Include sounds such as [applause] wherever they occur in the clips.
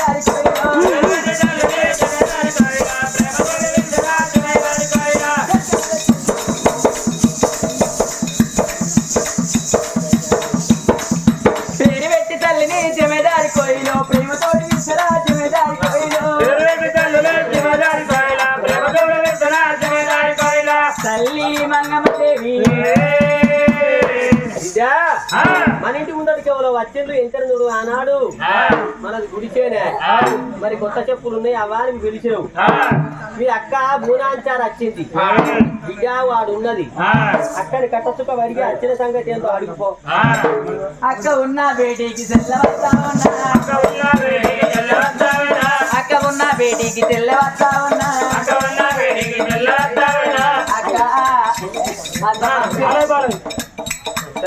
lugares. మన ఇంటి ముందరికి ఎవరో వచ్చిండ్రు ఎంతని చూడు ఆనాడు. మనది గుడిచేనే. మరి కొత్త చెప్పులు ఉన్నాయి అవా అని పిలిచినావు మీ అక్క మూనాంచారు వచ్చింది. బిడ్డ వాడు ఉన్నది. అక్కడి కట్టచుక్క వడిగి వచ్చిన సంగతి ఏంటో అడుగుపో అక్క ఉన్న బేటీకి తెల్లవస్తా ఉన్నా అక్క ఉన్న బేటీకి తెల్లవస్తా ఉన్నా అక్క. అక్క అక్క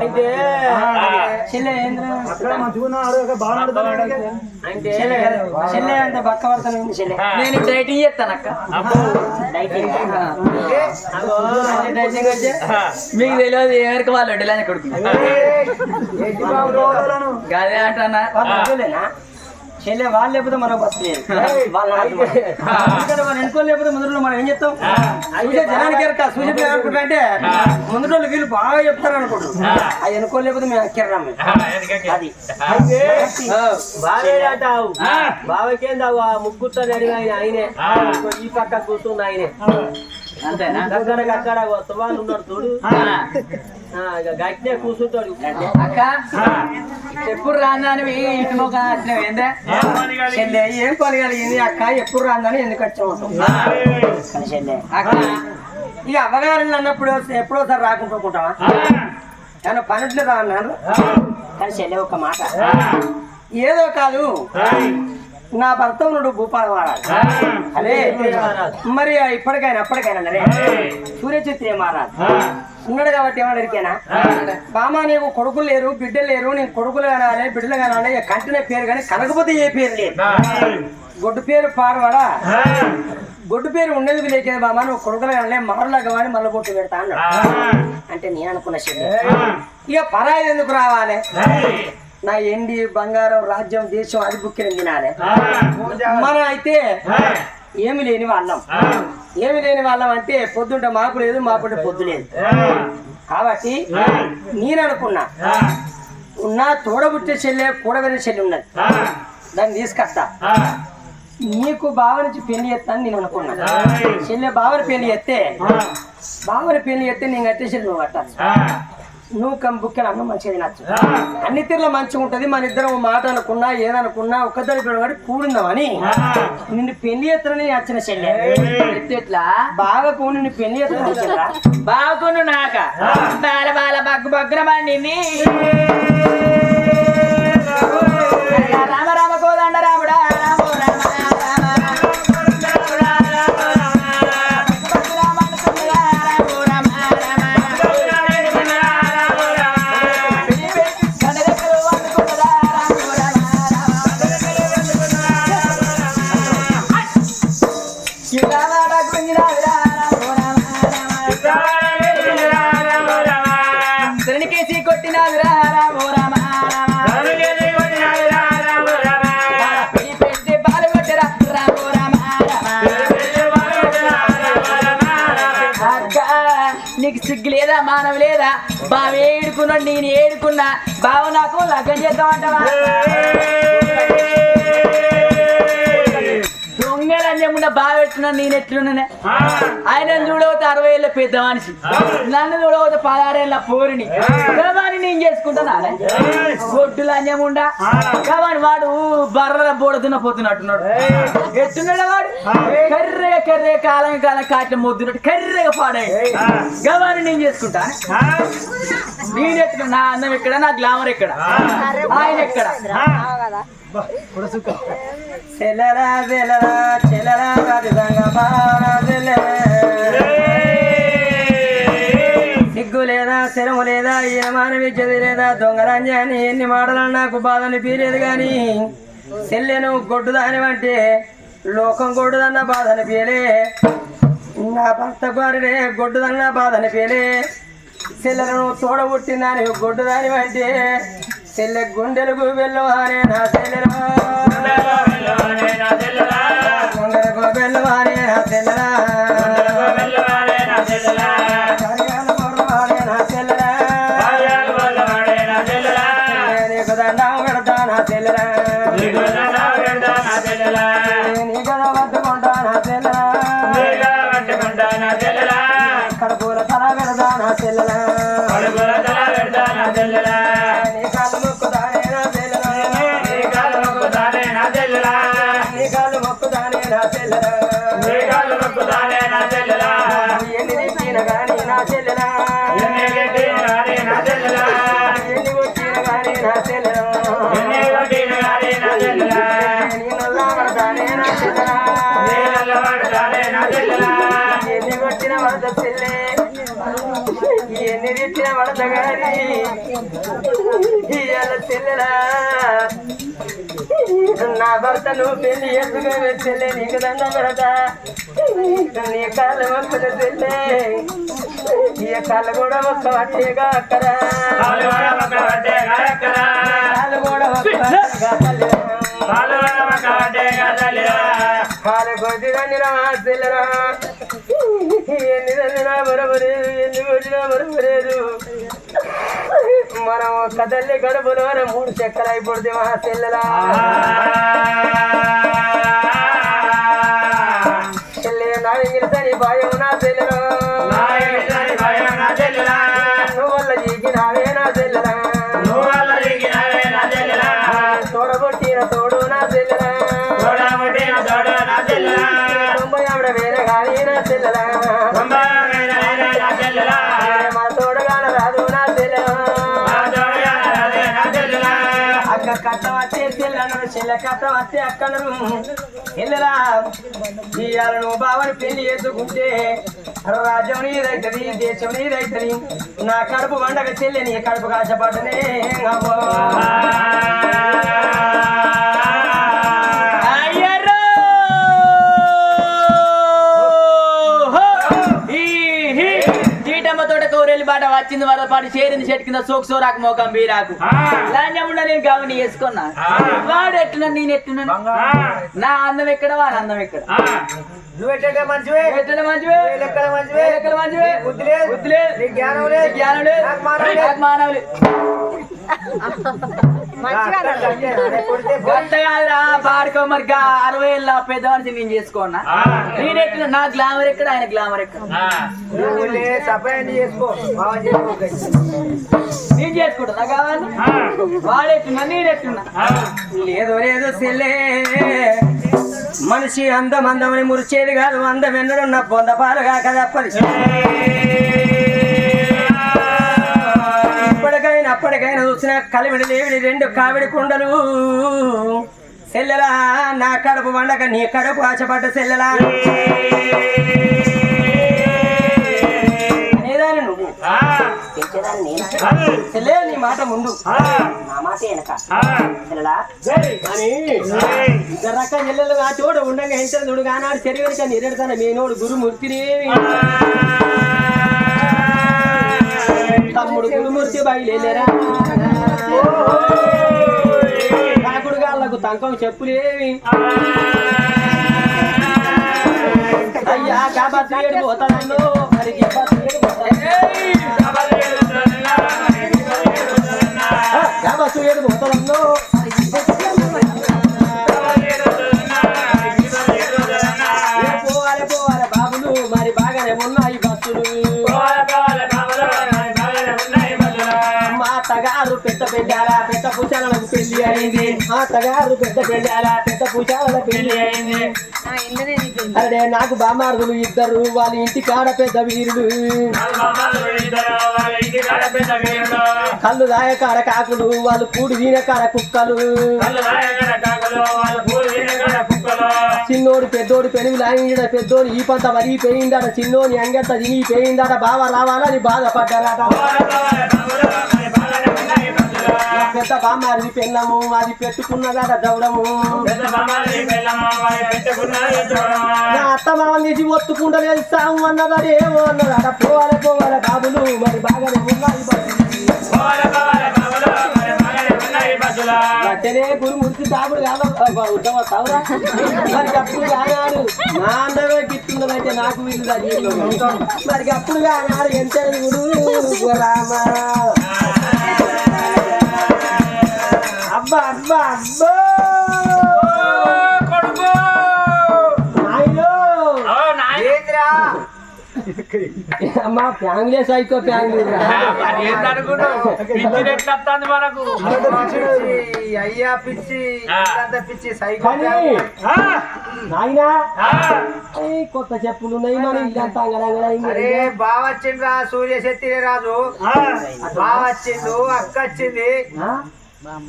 అయితే చెల్లె ఏంద్ర అంటే చెల్లె అంత బక్క పడుతుంది చెల్లె నేను డైటింగ్ చేస్తాను అక్క అగో, డైటింగ్ వచ్చే మీకు తెలియదు ఎవరికి వాళ్ళు వడ్డీలని కొడుకు గదే అంటున్నా చెల్లె వాళ్ళు లేకపోతే మనం బతలేదు వాళ్ళ మనం ఎన్నుకోలు లేకపోతే ముందు మనం ఏం చెప్తాం చూసే జనానికి ఎరక సూచన అనుకుంటా అంటే ముందు వాళ్ళు వీళ్ళు బాగా చెప్తారు అనుకుంటారు. అది ఎన్నుకోలు లేకపోతే మేము ఎక్కరాం అది. ఆ ముగ్గుతో నడివి ఆయన. ఈ పక్క కూర్చున్న ఆయనే. అంతేనా? అక్కడ తువాలు ఉన్నాడు చూడు. గట్టినే కూర్చుంటాడు అక్క ఎప్పుడు రాందానివి? ఇటు ఏందే? ఏం కొనగలిగింది అక్క ఎప్పుడు రాందని ఎందుకు వచ్చావు? చెల్లె అక్క ఇక అవ్వగారు అన్నప్పుడు ఎప్పుడోసారి రాకుంటుకుంటావా? కానీ పనుట్లు రా అన్నారు కానీ చెల్లె ఒక మాట. ఏదో కాదు. నా భర్త ఉన్నాడు భూపాల మహారాజ్ అదే మరి ఇప్పటికైనా అప్పటికైనా అరే సూర్యచిత్రే మహారాజ్ ఉన్నాడు కాబట్టి ఏమన్నా ఇరికేనా బామా నీకు కొడుకులు లేరు బిడ్డలు లేరు నేను కొడుకులు కానాలి బిడ్డలు కానాలి కంటినే పేరు కానీ కనకపోతే ఏ పేరు లేదు. గొడ్డు పేరు పారవాడా గొడ్డు పేరు ఉండేందుకు లేకే బామా నువ్వు కొడుకులు కానాలి మారులాగా కానీ మళ్ళీ బొట్టు పెడతా అన్నాడు. అంటే నేను అనుకున్న శరీరం ఇక పరాయి ఎందుకు రావాలి? నా ఎండి బంగారం రాజ్యం దేశం అది బుక్కిన తినాలి మనం అయితే ఏమి లేని వాళ్ళం. ఏమి లేని వాళ్ళం అంటే పొద్దుంటే మాపు లేదు మాపుంటే పొద్దు లేదు. కాబట్టి నేను అనుకున్నా నా తోడబుట్టే చెల్లె కూడబెరిన చెల్లి ఉన్నది. దాన్ని తీసుకొస్తా. నీకు బావ నుంచి పెళ్ళి చేస్తాను నేను అనుకున్నా. చెల్లె బావని పెళ్ళి చేస్తే బావని పెళ్ళి చేస్తే నేను కట్టేసి నువ్వు కట్టాలి. నువ్వు కం బుక్కెన అన్నం మంచిగా తినచ్చు. అన్ని తీరులో మంచిగా ఉంటది. మన ఇద్దరం మాట అనుకున్నా ఏదనుకున్నా ఒక్కదారి పిల్లగాడి కూడిందామని. నిన్ను పెళ్ళి ఎత్తనని వచ్చిన చెల్లె. ఎట్లా? బాగా కూ నిన్ను పెళ్ళి ఎత్తనని చెల్లె. బాగును నాక. బాల బాల బగ్గు బగ్గున రామ రామ కేసి కొట్టినాది రామో రామ. నీకు సిగ్గు లేదా మానవ లేదా? బావ ఏడుకున్నాడు నేను ఏడుకున్నా. బావ నాకు లగ్గం చేద్దామంటావా దొంగలన్యమున్న బావ ఎట్లున్నా నేను ఎట్లున్నానే. ఆయన చూడవతే అరవై ఏళ్ళ పెద్ద మనిషి. నన్ను చూడవతే పదహారేళ్ళ పోరిని. గవాని నేను చేసుకుంటానా గొడ్డులు అన్యముండా గవాని వాడు బర్రెల బోడుతున్న పోతున్నట్టున్నాడు ఎట్టున్నాడు వాడు? కర్రెగా కర్రెగా కాలం కాలం కాట్ల మొద్దున్నట్టు కర్రెగా పాడాయి గవాని నేను చేసుకుంటా నేను ఎట్లా నా అందం ఎక్కడ? నా గ్లామర్ ఎక్కడ? ఆయన ఎక్కడ? చెల్లరా చెల్లరా చెల్లరా రాజుదంగ బారా సిగ్గు లేదా శరము లేదా ఈనమాన విద్యది లేదా దొంగరాంజాని ఎన్ని మాటలు నాకు బాధ అనిపించలేదు కానీ చెల్లెను గొడ్డు దానివంటే లోకం గొడ్డుదన్న బాధని పేలే. నా భర్త భార్యనే గొడ్డుదన్న బాధని పేలే. చెల్లెలను తోడబుట్టిందని గొడ్డుదాని అంటే చెల్లె గుండెలకు వెళ్ళవానే నా చెల్లెలు? గుండెలకు వెళ్ళవానే నా చెల్లెలా? తిట్టిన ఇయ్యాల చెల్లెలా నా భర్త నువ్వు పెళ్ళి ఎందుకు చెల్లె నీకు దండ పెడతా నీ కాళ్ళు మొక్కలు చెల్లె ఈ కాళ్ళు కూడా ఒక్క వట్టేగా అక్కరా కాళ్ళు కూడా ఒక్క కాలు కొద్దిదండి రా చెల్లెరా ఎన్ని తండ్రినా ఎన్ని మనం ఒక్క తల్లి గడుపులోనే మూడు చక్కర అయిపోతుంది మా చెల్లెలా చెల్లె నా ఇంగిలిసని భయం నా చెల్లెరా కట్ట వచ్చే చెల్లెను చెల్లె కట్ట వచ్చే ఇవాళ నువ్వు బావని పెళ్ళి చేసుకుంటే రాజ్యం నీదైతుంది దేశం నీదైతుంది నా కడుపు వండక చెల్లె నీ కడుపు అమ్మో. వచ్చింది వరద పాటు చేరింది చెట్టు కింద సోకు సోరాకు మోకం బీరాకు. లాంజముండ నేను గవని వేసుకున్నా వాడు ఎట్టున్నా నేను ఎట్టున్నా నా అందం ఎక్కడ వాడు అందం ఎక్కడ? నువ్వు ఎట్లా మంచివే. ఎట్లా మంచివే? లెక్కల మంచివే. లెక్కలు మంచివే? బుద్ధి లేదు. బుద్ధి లేదు. నీ జ్ఞానం లేదు. జ్ఞానం లేదు. మానవులే. [laughs] కొడితే గట్ట కాదురా పాడుకో మరి గా అరవై ఏళ్ళ పెద్ద మనిషి నేను చేసుకోనా? నేను ఎట్లా నా గ్లామర్ ఎక్కడ ఆయన గ్లామర్ ఎక్కడ? నేను చేసుకుంటా నాకు కావాలి వాడెట్టున్నా నేనెట్టున్నా. లేదు లేదు సెల్లే. మనిషి అందం అందమని మురిచేది కాదు అందం ఎన్నడు నా పొందపాలు కాక అప్పటికైనా చూసిన కలివిడి లేవిడి రెండు కావిడి కుండలు. సెల్లెలా నా కడుపు వండక నీ కడుపు ఆశపడ్డ సెల్లెలా? అనేదాన్ని నువ్వు. సెల్లే నీ మాట ముందు. నా మాట వెనక. సెల్లెలా? ఇద్దరు రకాల చెల్లెలు ఆ చోట ఉండగా ఎంత చూడు కానాడు చెరువుడిక నిరెడతాను మీనోడు గురుమూర్తిని. తమ్ముడు గురుమూర్తి బయలుదేరా కాకుడు గాళ్ళకు తంకం చెప్పులేవి అయ్యా కాబట్టి ఏడు పోతాను మరి కాబట్టి ఏడు అత్తగారు పెద్ద పూచాలకు పెళ్ళి అయింది. మా అత్తగారు పెద్ద పెళ్ళాల పెద్ద పూచాల పెళ్ళి అయింది. అరే నాకు బామార్దులు ఇద్దరు వాళ్ళ ఇంటి కాడ పెద్ద వీరుడు. కళ్ళు దాయ కాడ కాకులు వాళ్ళు కూడు కాడ కుక్కలు. చిన్నోడు పెద్దోడు పెనుగు లాగిండ పెద్దోడు ఈ పంట వరిగిపోయిందట చిన్నోని అంగంత తినిగిపోయిందట బావ రావాలని బాధపడ్డారట. పెద్ద బామ్మారిది పెళ్ళము అది పెట్టుకున్నదాట దౌడము. నా అత్త మామని తీసి ఒత్తుకుంటా వెళ్తాము అన్నదాడు ఏమో అన్నదాట పోవాలి పోవాలి బాబులు మరి బాగానే ఉన్నాయి. అట్టనే గుడి మురికి తాగుడు కాదు. తావురా మరి అప్పుడు కానాడు నా అందమే గిట్టున్నదంటే నాకు వీళ్ళు మరి అప్పుడు కానాడు ఎంత గుడు రామ. అమ్మా ఫ్యామిలీ సైకో ఫ్యామిలీ మనకు. అయ్యా పిచ్చి పిచ్చి సైకో నాయనా కొత్త చెప్పులు ఉన్నాయి మన ఇల్లంతా అంగడంగడ అరే బావ వచ్చిండ్రా సూర్య శక్తి రాజు. బావ వచ్చిండు అక్క వచ్చింది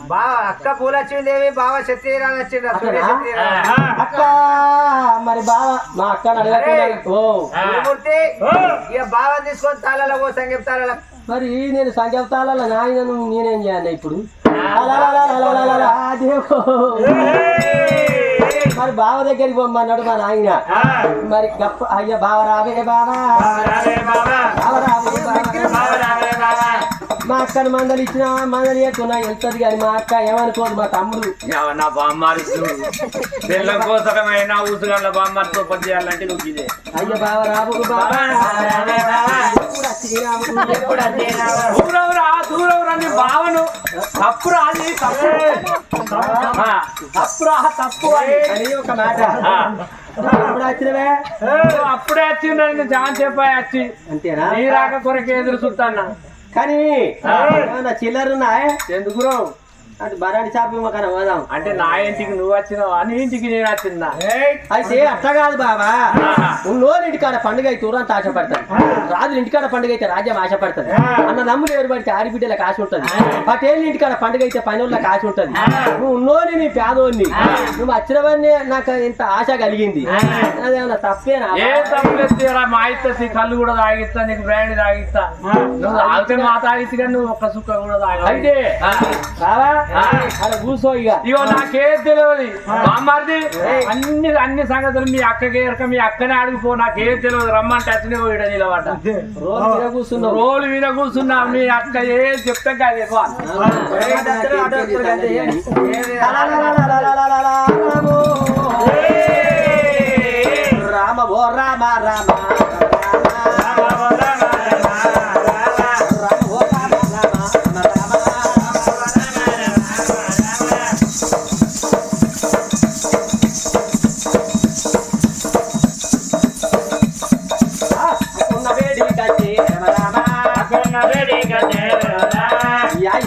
బావ అక్క పూలు వచ్చిందేవి బావ శక్తి రాజు వచ్చిండ్రా సూర్య శక్తి బావ తీసుకొని మరి నేను సంగతాల నాయన నాయనను నేనేం చేయాలి ఇప్పుడు? మరి బావ దగ్గరికి పోమన్నాడు మా నాయన. మరి గప్ప అయ్యా బావ. రాబే బావా. బావ. రావే బావా. మా అక్కని మందలు ఇచ్చిన మందలు ఇవ్వకున్నా వెళ్తుంది కానీ మా అక్క ఏమనుకోదు మా తమ్ముడు. నా బామ్మారి ఊసుగండ్ల బామ్మారితో పని చేయాలంటే నువ్వు ఇదే. అయ్య బావ రావు బావా. రావే బావా. ఎప్పుడు వచ్చినావు? ఎప్పుడు వచ్చినావు? దూరవురా దూరవురా నీ భావను తప్పురా అది తప్పు. ఆ, తప్పురా తప్పు అది. అని ఒక మాట. వచ్చినవే అప్పుడే వచ్చిందని చాలా చెప్పాయి వచ్చి అంతేనా? నీ రాక కొరకే ఎదురు చూస్తాన్నా. కానీ ఏమన్నా చిల్లరున్నాయే ఎందుకు రావు? అటు బరాడి షాప్ ఇవ్వకన పోదాం. అంటే నా ఇంటికి నువ్వు వచ్చినావు? అని ఇంటికి నేను వచ్చిందా? అయితే అట్లా కాదు బాబా ఉన్నోళ్ళు ఇంటికాడ పండుగ అయితే ఊరంతా ఆశపడతారు. రాజులు ఇంటికాడ పండుగ అయితే రాజ్యం ఆశపడుతుంది అన్న నమ్ములు ఎవరు పడితే ఆడిబిడ్డలకు ఆశ ఉంటుంది. పటేళ్ళు ఇంటికాడ పండుగ అయితే పనులకు ఆశ ఉంటుంది. నువ్వు ఉన్నోని నీ పేదోని నువ్వు వచ్చినవన్నీ నాకు ఇంత ఆశ కలిగింది. అదేమన్నా తప్పేనా? మా ఇస్తా కళ్ళు కూడా తాగిస్తా నీకు బ్రాండ్ తాగిస్తా. నువ్వు తాగితే మా తాగిస్తే కానీ నువ్వు ఒక్క సుక్క కూడా తాగవు. అయితే. బావా ఆ. అలా కూర్చో ఇక ఇగో నాకేం తెలియదు బామ్మారిది అన్ని అన్ని సంగతులు మీ అక్కకి ఎరక మీ అక్కనే అడిగిపో నాకేం తెలియదు రమ్మంటే అతనే పోయాడు నిలబడ్డ రోజు మీద కూర్చున్నావు రోలు మీద కూర్చున్నా మీ అక్క ఏం చెప్తే కాదు ఎక్కువ. రామ ఓ రామ రామ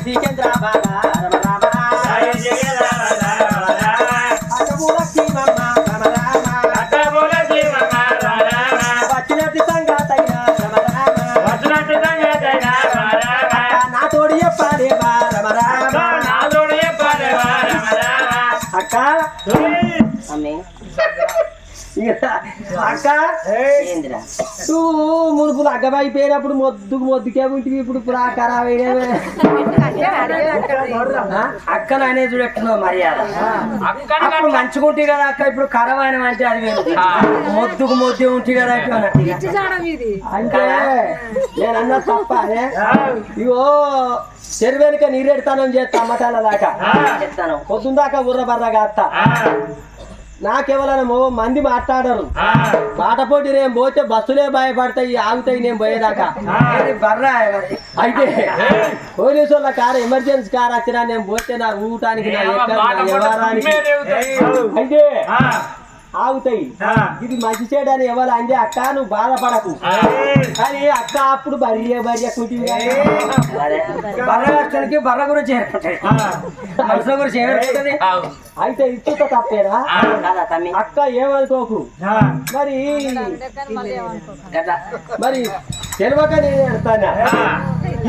sí. అక్క? నువ్వు మునుపులు అగ్గమైపోయినప్పుడు మొద్దుకు మొద్దుకే ఉంటివి ఇప్పుడు ఇప్పుడు ఆ ఖరాబ్ అయినవే. అక్క నానే చూడెట్టున్నావు మర్యాద. అప్పుడు మంచుకుంటే కదా అక్క ఇప్పుడు కరవాయన అంటే అది వేరు. మొద్దుకు మొద్దు ఉంటే కదా. అంటే నేను అన్న తప్ప ఇగో చెరువేనుక నీరెడతానం చేస్తా అమ్మటాల దాకా. పొద్దున్న దాకా బుర్ర అత్త. నాకెవరనమో మంది మాట్లాడరు. మాట పోటీ నేను పోతే బస్సులే భయపడతాయి ఆగుతాయి నేను పోయేదాకా. అయితే పోలీసు వాళ్ళ కారు ఎమర్జెన్సీ కార్ వచ్చినా నేను పోతే నా ఊటానికి నా ఎక్కడ నా వ్యవహారానికి. అయితే ఆగుతాయి. ఇది మంచి చేయడానికి ఎవరు అందే అక్క నువ్వు బాధపడకు. కానీ అక్క అప్పుడు బర్రె బర్రె అదే. బర్ర గురించి ఏర్పడతాయి మనుషుల గురించి ఏర్పడుతుంది. అయితే ఇచ్చుత తప్పేరా అక్క ఏమనుకోకు? మరి. మరి తెలియక నేను ఎడతానా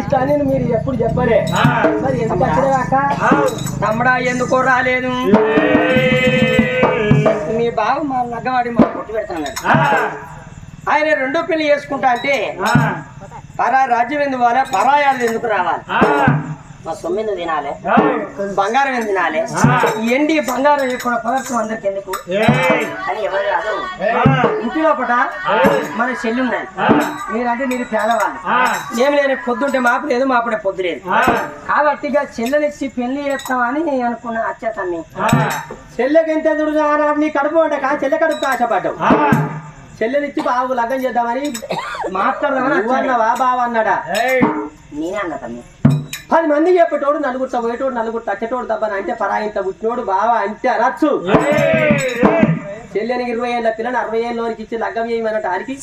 ఇట్లా అని మీరు ఎప్పుడు చెప్పలే. మరి ఎందుకు వచ్చినా అక్క? తమ్ముడా ఎందుకో రాలేదు? మీ బావ మా లగ్గవాడి మా కొట్టు పెడతాడు. ఆయన రెండో పెళ్ళి చేసుకుంటా అంటే పరా రాజ్యం ఎందుకు పోవాలి పరాయాలు ఎందుకు రావాలి? మా సొమ్మిది తినాలి. బంగారం ఏం తినాలి? ఎండి బంగారం ఎక్కువ పదార్థం అందరికి ఎందుకు? అని ఎవరు కాదు ఇంటి లోపల మన చెల్లి ఉన్నది. మీరంటే మీరు పేదవాళ్ళు. ఏమి లేదు పొద్దుంటే మాపు లేదు మాపుడే పొద్దు లేదు. కాబట్టి ఇక చెల్లెనిచ్చి పెళ్ళి చేస్తామని అనుకున్న అచ్చేతమ్మి చెల్లెకి ఎంత దుడుగా నీ కడుపు అంట కా? చెల్లె కడుపు ఆశపడ్డావు. చెల్లెనిచ్చి బాబు లగ్గం చేద్దామని మాట్లాడదామని అన్నావా? బావ అన్నాడా? నేనే అన్న తమ్మి. పది మంది చెప్పేటోడు నలుగురు పోయేటోడు నలుగురు తచ్చేటోడు తప్పని అంటే పరాయింత పుట్టినోడు బావ అంటే అనొచ్చు. చెల్లెనికి ఇరవై ఏళ్ళ పిల్లని అరవై ఏళ్ళలోనికి ఇచ్చి లగ్గం చేయమన్నట్టు ఆడికి.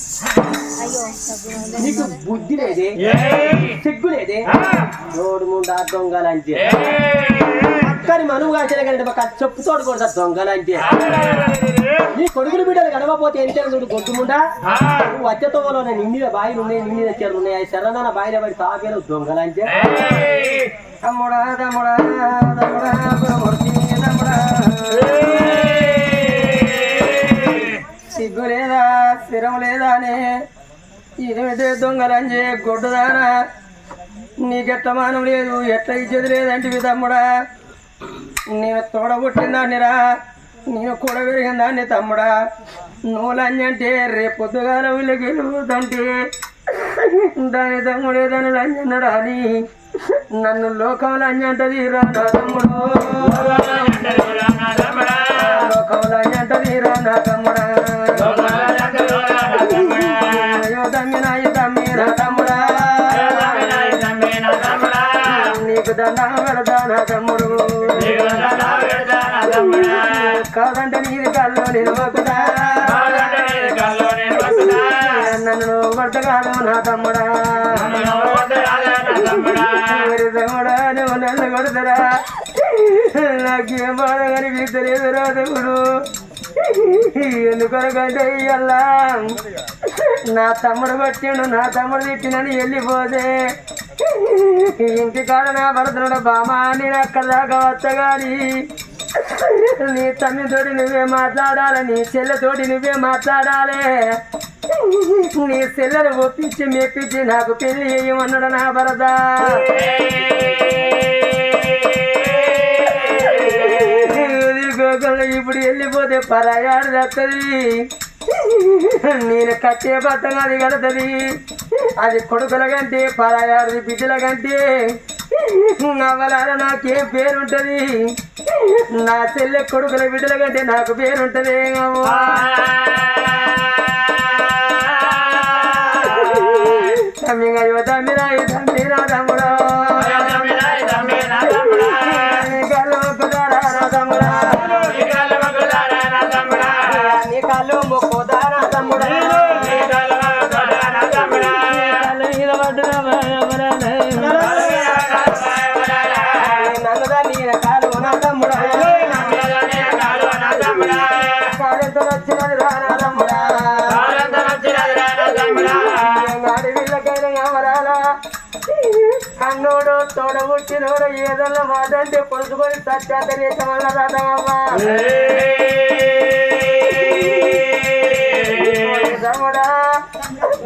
నీకు బుద్ధి లేదే? సిగ్గు లేదే? నోడు ముండా దొంగలంటే. అక్కడి మనువు కాసిన కంటే చెప్పుతోడు కొడతా దొంగలంటే. నీ కొడుకులు బిడ్డలు గడవపోతే ఎంత చూడు గొడ్డుముండా నువ్వు వచ్చేతోలో నిండిన బాయిలు ఉన్నాయి నిండిన చెరువులు ఉన్నాయి. అవి శరణాన బాయిల పడి తాగేలు దొంగలంటే తమ్ముడా తమ్ముడా తమ్ముడా సిగ్గు లేదా స్థిరం లేదా అని ఏమిటే దొంగలంజే గొడ్డుదానా నీకెట్ట మానం లేదు ఎట్ల ఇచ్చేది లేదంటివి తమ్ముడా. నేను తోడబుట్టిందాన్నిరా నేను కూడా నీ తమ్ముడా. నువ్వు లంజంటే రేపు పొద్దుగాల వీళ్ళు గెలుపుతుంటే దాని తమ్ముడే దాని లంజన్నడా అని. నన్ను లోకంలో అంజంటది రా నా తమ్ముడు. లోకంలో అంజంటది రా నా తమ్ముడా. అయ్యో తమ్మినాయి తమ్మి నా తమ్ముడా. నీకు దండ పెడతా నా తమ్ముడు. నువ్వు నా తమ్ముడా తమ్ముడా నువ్వు నన్ను కొడతారా. నాకేం బాధ కనిపించలేదు రా ఎందుకొరకంటే ఇయ్యల్లా నా తమ్ముడు కొట్టిండు నా తమ్ముడు తిట్టినని వెళ్ళిపోతే. ఇంటి కాడ నా భరతుడు బామా నేను అక్కడ దాకా వచ్చగాని నీ తమ్మితోటి నువ్వే మాట్లాడాలి నీ చెల్లెతోటి నువ్వే మాట్లాడాలి. నీ చెల్లెను ఒప్పించి మెప్పించి నాకు పెళ్ళి చేయమన్నాడు నా బరదా ఇప్పుడు వెళ్ళిపోతే పరాయాడు వస్తుంది నేను కట్టే బట్టం అది కడతది. అది కొడుకుల కంటే పరాయాడు బిడ్డల కంటే. నవ్వలార నాకేం పేరుంటది? నా చెల్లె కొడుకుల బిడ్డల కంటే నాకు పేరుంటది తమ్ముడా కళ్ళు నిలబడ్డురా భయపడనే. నన్నదా నీ కాలు నా తోడబుట్టినోడు ఏదన్నా మాదంటే పొలుసుకొని సత్యాత దేశమల్ల రాదమ్మా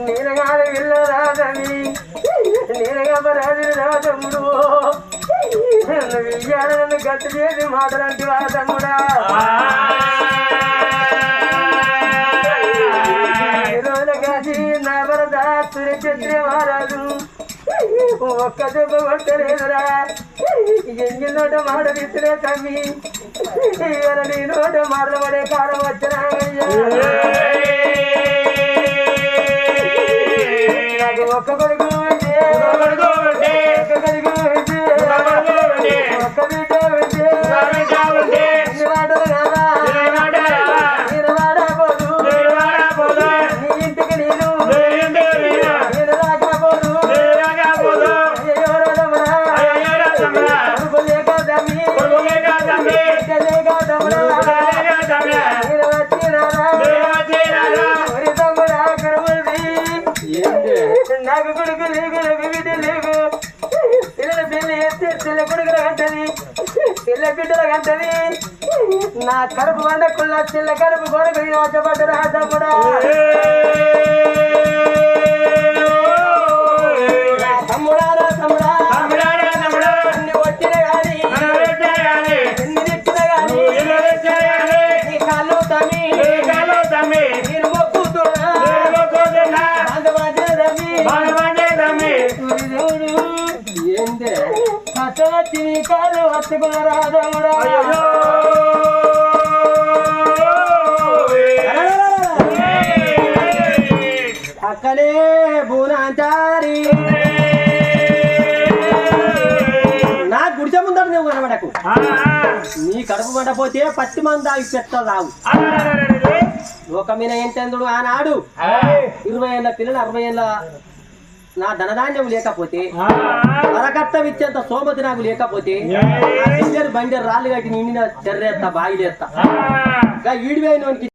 నేను కాదు ఇల్లు రాదని నేను రాజు రాజమ్ముడు నువ్వు ఇయ్యాల గట్టి చేసి మాటలంటి వాదమ్ముడా తమ్ముడా కాసి నా వరద సురక్షత్రి మహారాజు. ఒక్క దెబ్బ కొట్టలేదురా ఎన్ని నోట మాట విసిరే తమ్మి ఇవాళ నీ నోట మాటలబడే కాలం వచ్చినా నాకు ఒక్క కొడుకు పిల్ల బిడ్డల కంటది నా కడుపు వండకున్న చిల్ల కడుపు కొడుకు కూడా. వచ్చి నీ కాళ్ళు అక్కడే బూనాంచారి నా గుడిసె నువ్వు కనబడకు. నీ కడుపు మండపోతే పత్తి మంది ఆగి పెట్టరావు లోకమైన ఏంటందుడు ఆనాడు? ఇరవై ఏళ్ళ పిల్లలు అరవై ఏళ్ళ నా ధనధాన్యం లేకపోతే అరకట్ట ఇచ్చేంత సోమతి నాకు లేకపోతే బండి రాళ్ళు కట్టి నిండిన చెర్రేస్తా బాగిలేస్తా ఇంకా ఈడిపోయినోనికి